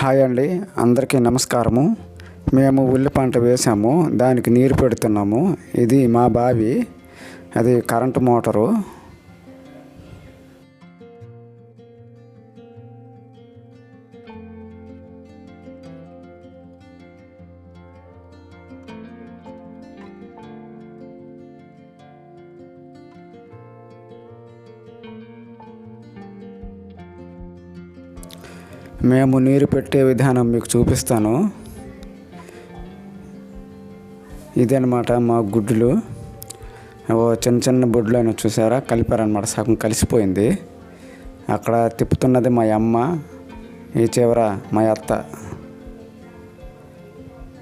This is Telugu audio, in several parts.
హాయ్ అండి అందరికీ నమస్కారము. మేము ఉల్లి పంట వేసాము దానికి నీరు పెడుతున్నాము. ఇది మా బావి అది కరెంటు మోటారు. మేము నీరు పెట్టే విధానం మీకు చూపిస్తాను. ఇదనమాట మా గుడ్డులు ఓ చిన్న చిన్న బొడ్లు అయినా చూసారా? కలిపారనమాట సగం కలిసిపోయింది. అక్కడ తిప్పుతున్నది మా అమ్మ ఈ చివర మా అత్త.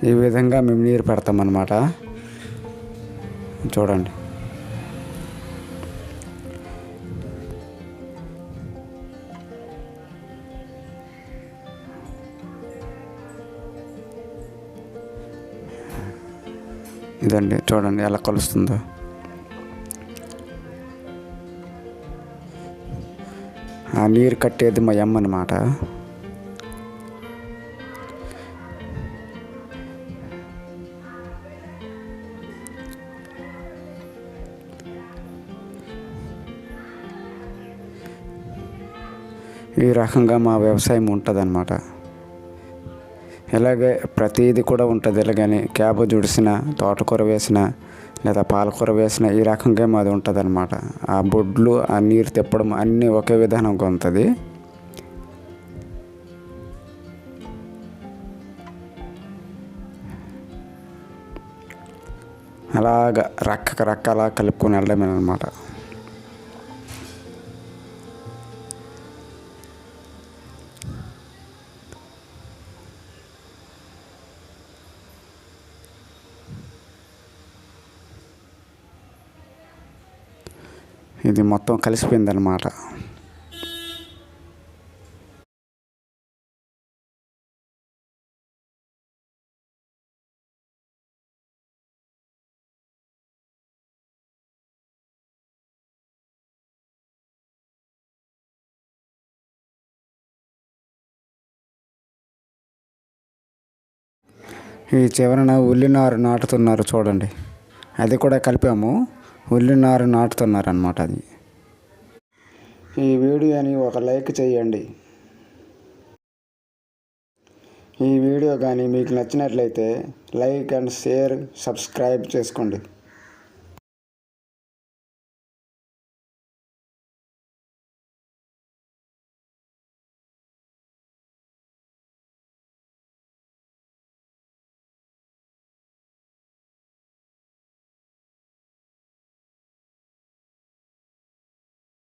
ఈ విధంగా మేము నీరు పెడతామన్నమాట. చూడండి. ఇదండి. చూడండి ఎలా కలుస్తుందో. ఆ నీరు కట్టేది మా అమ్మ అనమాట ఈ రకంగా మా వ్యవసాయం ఉంటుందన్నమాట. ఇలాగే ప్రతీది కూడా ఉంటుంది. ఇలాగని క్యాబేజ్ ఉడిసిన తోటకూర వేసిన లేదా పాలకూర వేసిన ఈ రకంగా మాది ఉంటుంది అనమాట ఆ బొడ్లు ఆ నీరు తిప్పడం అన్నీ ఒకే విధానంగా ఉంటుంది. అలాగ రక్క అలా కలుపుకొని వెళ్ళడమే అనమాట ఇది మొత్తం కలిసిపోయిందనమాట ఈ చివరన ఉల్లినారు నాటుతున్నారు చూడండి. అది కూడా కలిపాము. ఉల్లినారు నాటుతున్నారు అనమాట అది. ఈ వీడియోని ఒక లైక్ చేయండి. ఈ వీడియో కానీ మీకు నచ్చినట్లయితే లైక్ అండ్ షేర్ సబ్స్క్రైబ్ చేసుకోండి.